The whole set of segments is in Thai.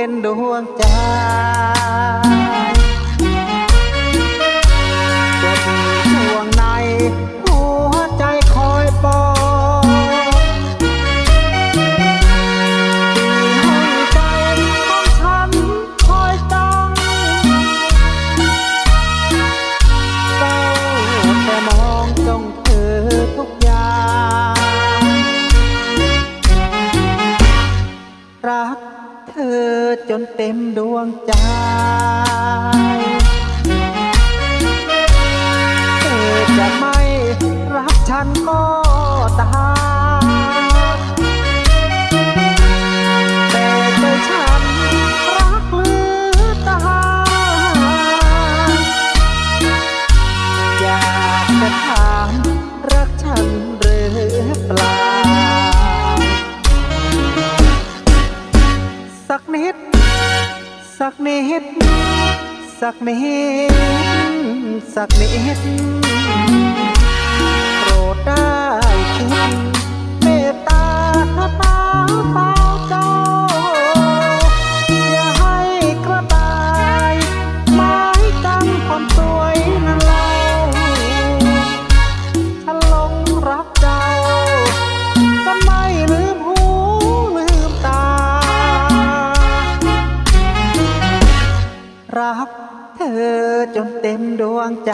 เ็นดวงใจเวงในหัวใจคอยปอห้องใจของฉันคอยต้งเศร้าแต่มองจ้งเธอทุกอย่าง รักเธอ จนเต็มดวงใจเธอจะไม่รักฉันก็ตามแต่ใจฉันรักหลือตายอยากจะถามรักฉันหรือเปล่าสักนิด สักนิดสักนิดสักนิด รักเธอจนเต็มดวงใจ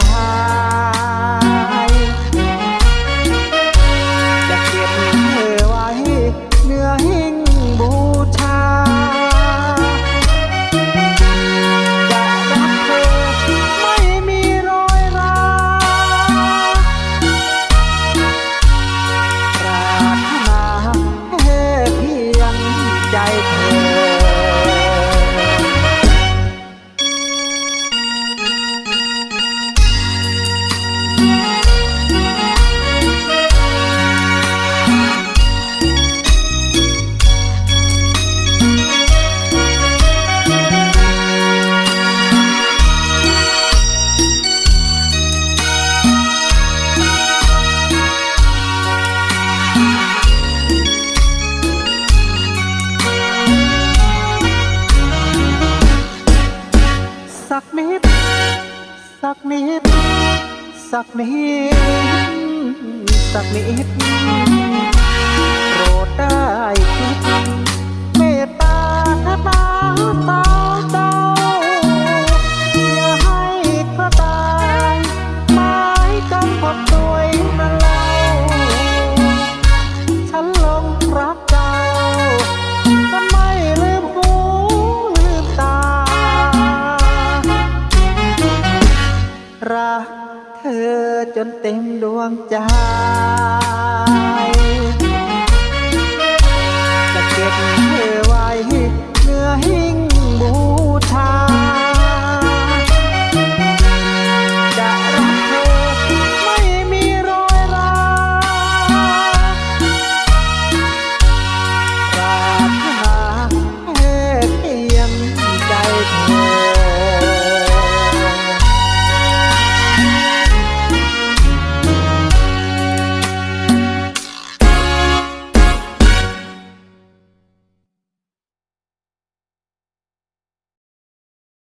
นิด สักนิด สักนิด โปรดได้คิด จนเต็มดวงใจจะเก็บเธอไว้เนื้อหิ้ง